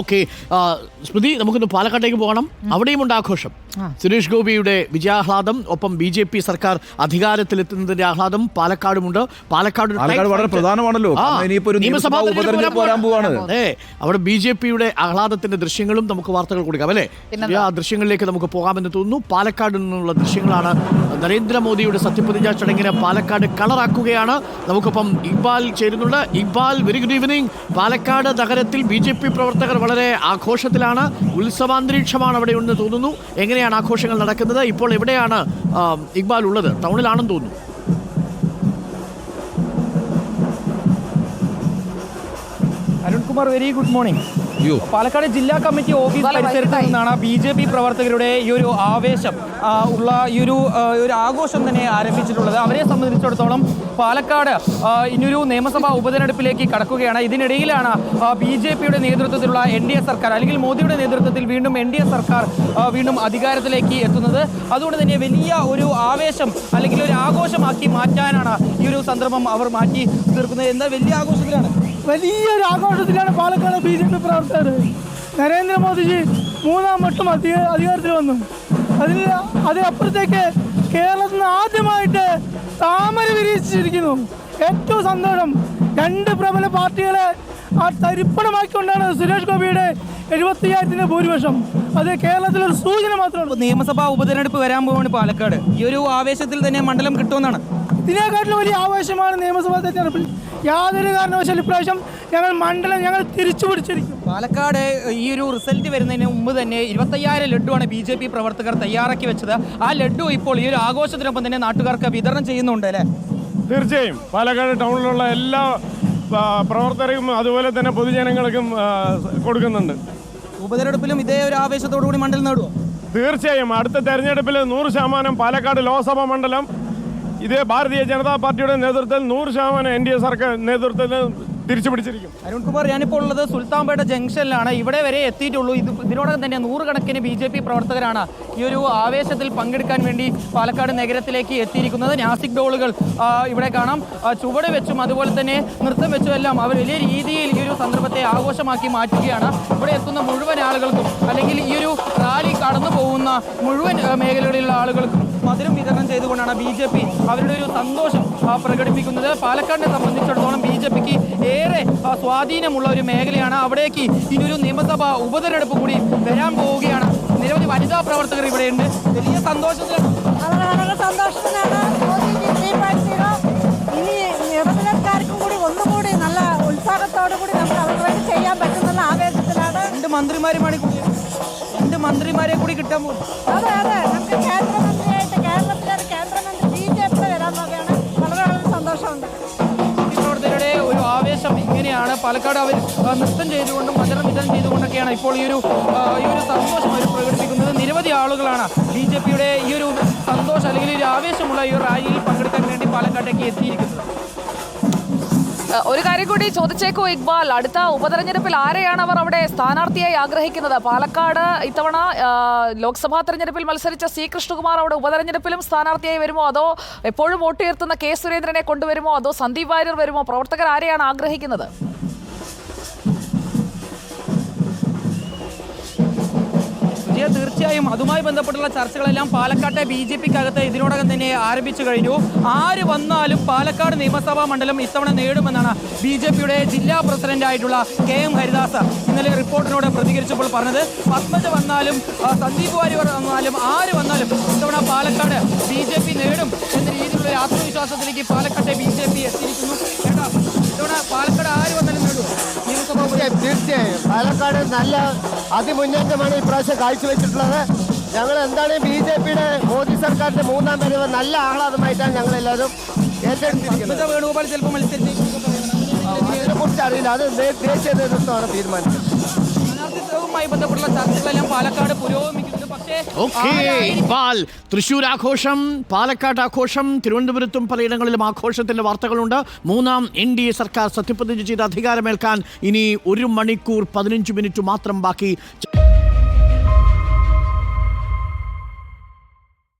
Okay സ്മൃതി നമുക്കിന്ന് പാലക്കാട്ടേക്ക് പോകണം. അവിടെയും ഉണ്ട് ആഘോഷം. സുരേഷ് ഗോപിയുടെ വിജയാഹ്ലാദം ഒപ്പം ബി ജെ പി സർക്കാർ അധികാരത്തിലെത്തുന്നതിന്റെ ആഹ്ലാദം പാലക്കാടുമുണ്ട്. പാലക്കാട് വളരെ പ്രധാനമാണല്ലോ. നിയമസഭാ അവിടെ ബി ജെ പിയുടെ ആഹ്ലാദത്തിന്റെ ദൃശ്യങ്ങളും നമുക്ക് വാർത്തകൾ കൊടുക്കാം അല്ലേ? ആ ദൃശ്യങ്ങളിലേക്ക് നമുക്ക് പോകാമെന്ന് തോന്നുന്നു. പാലക്കാട് നിന്നുള്ള ദൃശ്യങ്ങളാണ് നരേന്ദ്രമോദിയുടെ സത്യപ്രതിജ്ഞാ ചടങ്ങിനെ പാലക്കാട് കളറാക്കുകയാണ്. നമുക്കൊപ്പം ഇക്ബാൽ ചേരുന്നുണ്ട്. Iqbal very good evening Palakkad നഗരത്തിൽ ബി ജെ പി പ്രവർത്തകർ വളരെ ആഘോഷത്തിലാണ്. ഉത്സവാന്തരീക്ഷമാണ് അവിടെ ഉണ്ടെന്ന് തോന്നുന്നു. എങ്ങനെയാണ് ആഘോഷങ്ങൾ നടക്കുന്നത്? ഇപ്പോൾ എവിടെയാണ് ഇക്ബാൽ ഉള്ളത്? ടൗണിലാണെന്ന് തോന്നുന്നു. Arunkumar very good morning Palakkad ജില്ലാ കമ്മിറ്റി ഓഫീസ് പരിസരത്ത് നിന്നാണ് ബി ജെ പി പ്രവർത്തകരുടെ ഈ ഒരു ആവേശം ഉള്ള ഈ ഒരു ഒരു ആഘോഷം തന്നെ ആരംഭിച്ചിട്ടുള്ളത്. അവരെ സംബന്ധിച്ചിടത്തോളം പാലക്കാട് ഇനിയൊരു നിയമസഭാ ഉപതെരഞ്ഞെടുപ്പിലേക്ക് കടക്കുകയാണ്. ഇതിനിടയിലാണ് ബി ജെ പിയുടെ നേതൃത്വത്തിലുള്ള എൻ ഡി എ സർക്കാർ അല്ലെങ്കിൽ മോദിയുടെ നേതൃത്വത്തിൽ വീണ്ടും എൻ ഡി എ സർക്കാർ വീണ്ടും അധികാരത്തിലേക്ക് എത്തുന്നത്. അതുകൊണ്ട് തന്നെ വലിയ ഒരു ആവേശം അല്ലെങ്കിൽ ഒരു ആഘോഷമാക്കി മാറ്റാനാണ് ഈ ഒരു സന്ദർഭം അവർ മാറ്റി തീർക്കുന്നത്. എന്താ വലിയ ആഘോഷത്തിലാണ്? വലിയൊരു ആഘോഷത്തിലാണ് പാലക്കാട് ബി ജെ പി പ്രവർത്തകർ. നരേന്ദ്രമോദിജി മൂന്നാം വട്ടം അധിക അധികാരത്തിൽ വന്നു. അതിൽ അതിനപ്പുറത്തേക്ക് കേരളത്തിൽ നിന്ന് ആദ്യമായിട്ട് താമര വിരിയിച്ചിരിക്കുന്നു. ഏറ്റവും സന്തോഷം രണ്ട് പ്രബല പാർട്ടികളെ ആ തരിപ്പണമാക്കിക്കൊണ്ടാണ് സുരേഷ് ഗോപിയുടെ എഴുപത്തിയായിരത്തിന്റെ ഭൂരിപക്ഷം. അത് കേരളത്തിലൊരു സൂചന മാത്രമാണ്. നിയമസഭാ ഉപതെരഞ്ഞെടുപ്പ് വരാൻ പോവാണ് പാലക്കാട്. ഈ ഒരു ആവേശത്തിൽ തന്നെ മണ്ഡലം കിട്ടുമെന്നാണ്. ഇതിനെക്കാട്ടിലും വലിയ ആവേശമാണ് നിയമസഭാ തെരഞ്ഞെടുപ്പിൽ യാതൊരു കാരണവശാലും ഇപ്രാവശ്യം ഞങ്ങൾ മണ്ഡലം ഞങ്ങൾ തിരിച്ചു പിടിച്ചിരിക്കും. പാലക്കാട് ഈ ഒരു റിസൾട്ട് വരുന്നതിന് മുമ്പ് തന്നെ ഇരുപത്തയ്യായിരം ലഡുവാണ് ബി ജെ പി പ്രവർത്തകർ തയ്യാറാക്കി വെച്ചത്. ആ ലഡു ഇപ്പോൾ ഈ ഒരു ആഘോഷത്തിനൊപ്പം തന്നെ നാട്ടുകാർക്ക് വിതരണം ചെയ്യുന്നുണ്ട് അല്ലേ? തീർച്ചയായും. പാലക്കാട് ടൗണിലുള്ള എല്ലാ പ്രവർത്തകർക്കും അതുപോലെ തന്നെ പൊതുജനങ്ങൾക്കും കൊടുക്കുന്നുണ്ട്. ഉപതെരഞ്ഞെടുപ്പിലും ഇതേ ഒരു ആവേശത്തോടു കൂടി മണ്ഡലം നേടുമോ തീർച്ചയായും. അടുത്ത തെരഞ്ഞെടുപ്പിൽ നൂറ് ശതമാനം പാലക്കാട് ലോക്സഭാ മണ്ഡലം ഇതേ ഭാരതീയ ജനതാ പാർട്ടിയുടെ നേതൃത്വത്തിൽ നൂറ് ശതമാനം എൻ ഡി എ സർക്കാർ നേതൃത്വത്തിൽ തിരിച്ചു പിടിച്ചിരിക്കും അരുൺകുമാർ ഞാനിപ്പോൾ ഉള്ളത് സുൽത്താൻപേട്ട ജംഗ്ഷനിലാണ്. ഇവിടെ വരെ എത്തിയിട്ടുള്ളൂ. ഇത് ഇതിനോടകം തന്നെ നൂറുകണക്കിന് ബി ജെ പി പ്രവർത്തകരാണ് ഈ ഒരു ആവേശത്തിൽ പങ്കെടുക്കാൻ വേണ്ടി പാലക്കാട് നഗരത്തിലേക്ക് എത്തിയിരിക്കുന്നത്. നാസിക് ഡോളുകൾ ഇവിടെ കാണാം. ചുവട് വെച്ചും അതുപോലെ തന്നെ നൃത്തം വെച്ചും എല്ലാം അവർ വലിയ രീതിയിൽ ഈ ഒരു സന്ദർഭത്തെ ആഘോഷമാക്കി മാറ്റുകയാണ്. ഇവിടെ എത്തുന്ന മുഴുവൻ ആളുകൾക്കും അല്ലെങ്കിൽ ഈ ഒരു റാലി കടന്നു പോകുന്ന മുഴുവൻ മേഖലകളിലുള്ള ആളുകൾക്കും മധുരം വിതരണം ചെയ്തുകൊണ്ടാണ് ബി ജെ പി അവരുടെ ഒരു സന്തോഷം പ്രകടിപ്പിക്കുന്നത്. പാലക്കാടിനെ സംബന്ധിച്ചിടത്തോളം ബി ജെ പിക്ക് ഏറെ സ്വാധീനമുള്ള ഒരു മേഖലയാണ് അവിടേക്ക് ഇനിയൊരു നിയമസഭാ ഉപതെരഞ്ഞെടുപ്പ് കൂടി വരാൻ പോവുകയാണ്. നിരവധി വനിതാ പ്രവർത്തകർ ഇവിടെയുണ്ട്. വലിയ സന്തോഷത്തിലാണ് വളരെ ഇനി കൂടി ഒന്നുകൂടി നല്ല ഉത്സാഹത്തോടു കൂടി നമുക്ക് അവർക്ക് വേണ്ടി ചെയ്യാൻ പറ്റുന്ന ആവേശത്തിലാണ് രണ്ട് മന്ത്രിമാരുമാണ് കൂടി. രണ്ട് മന്ത്രിമാരെ കൂടി കിട്ടാൻ പോകും അതെ അതെ. ആവേശം ഇങ്ങനെയാണ് പാലക്കാട് അവർ നൃത്തം ചെയ്തുകൊണ്ടും മധുരം നൃത്തം ചെയ്തുകൊണ്ടൊക്കെയാണ് ഇപ്പോൾ ഈ ഒരു ഈ ഒരു സന്തോഷം അവർ പ്രകടിപ്പിക്കുന്നത്. നിരവധി ആളുകളാണ് ബി ജെ പിയുടെ ഈ ഒരു സന്തോഷം അല്ലെങ്കിൽ ഒരു ആവേശമുള്ള ഈ ഒരു റാലിയിൽ പങ്കെടുക്കാൻ വേണ്ടി പാലക്കാട്ടേക്ക് എത്തിയിരിക്കുന്നത്. ഒരു കാര്യം കൂടി ചോദിച്ചേക്കോ ഇക്ബാൽ. അടുത്ത ഉപതെരഞ്ഞെടുപ്പിൽ ആരെയാണ് അവർ അവിടെ സ്ഥാനാർത്ഥിയായി ആഗ്രഹിക്കുന്നത്? പാലക്കാട് ഇത്തവണ ലോക്സഭാ തെരഞ്ഞെടുപ്പിൽ മത്സരിച്ച സി. കൃഷ്ണകുമാർ അവിടെ ഉപതെരഞ്ഞെടുപ്പിലും സ്ഥാനാർത്ഥിയായി വരുമോ? അതോ എപ്പോഴും വോട്ട് ഉയർത്തുന്ന കെ. സുരേന്ദ്രനെ കൊണ്ടുവരുമോ? അതോ സന്ദീപ് വാര്യർ വരുമോ? പ്രവർത്തകർ ആരെയാണ് ആഗ്രഹിക്കുന്നത്? തീർച്ചയായും അതുമായി ബന്ധപ്പെട്ടുള്ള ചർച്ചകളെല്ലാം പാലക്കാട്ടെ ബി ജെ പിക്കകത്ത് ഇതിനോടകം തന്നെ ആരംഭിച്ചു കഴിഞ്ഞു. ആര് വന്നാലും പാലക്കാട് നിയമസഭാ മണ്ഡലം ഇത്തവണ നേടുമെന്നാണ് ബി ജെ പിയുടെ ജില്ലാ പ്രസിഡന്റായിട്ടുള്ള കെ എം ഹരിദാസ് ഇന്നലെ റിപ്പോർട്ടിനോട് പ്രതികരിച്ചപ്പോൾ പറഞ്ഞത്. പത്മജ വന്നാലും സന്ദീപ് വാര്യർ വന്നാലും ആര് വന്നാലും ഇത്തവണ പാലക്കാട് ബി ജെ പി നേടും എന്ന രീതിയിലുള്ള ആത്മവിശ്വാസത്തിലേക്ക് പാലക്കാട്ടെ ബി ജെ പി എത്തിയിരിക്കുന്നു. ഇത്തവണ പാലക്കാട് ആര് വന്നാലും നേടുമോ ഉപതെരഞ്ഞെടുപ്പ്? തീർച്ചയായും. പാലക്കാട് നല്ല അതിമുന്നേറ്റമാണ് ഇപ്രാവശ്യം കാഴ്ചവെച്ചിട്ടുള്ളത്. ഞങ്ങൾ എന്താണ് ബി ജെ പിയുടെ മോദി സർക്കാരിന്റെ മൂന്നാം പരിവ് നല്ല ആഹ്ലാദമായിട്ടാണ് ഞങ്ങൾ എല്ലാവരും ഏറ്റെടുത്തിരിക്കുന്നത് വേണുഗോപാൽ ചിലപ്പോൾ മത്സരിച്ചേക്കും അതിനെ കുറിച്ച് അറിയില്ല. അത് ദേശീയ നേതൃത്വമാണ് തീരുമാനിച്ചത്. സ്ഥാനാർത്ഥിത്വവുമായി ബന്ധപ്പെട്ടുള്ള ചർച്ചകളെല്ലാം പാലക്കാട് പുരോഗമിക്കുന്നുണ്ട് പക്ഷേ തൃശൂർ ആഘോഷം പാലക്കാട് ആഘോഷം തിരുവനന്തപുരത്തും പലയിടങ്ങളിലും ആഘോഷത്തിന്റെ വാർത്തകളുണ്ട്. മൂന്നാം എൻ ഡി എ സർക്കാർ സത്യപ്രതിജ്ഞ ചെയ്ത് അധികാരമേൽക്കാൻ ഇനി ഒരു മണിക്കൂർ പതിനഞ്ച് മിനിറ്റ് മാത്രം ബാക്കി.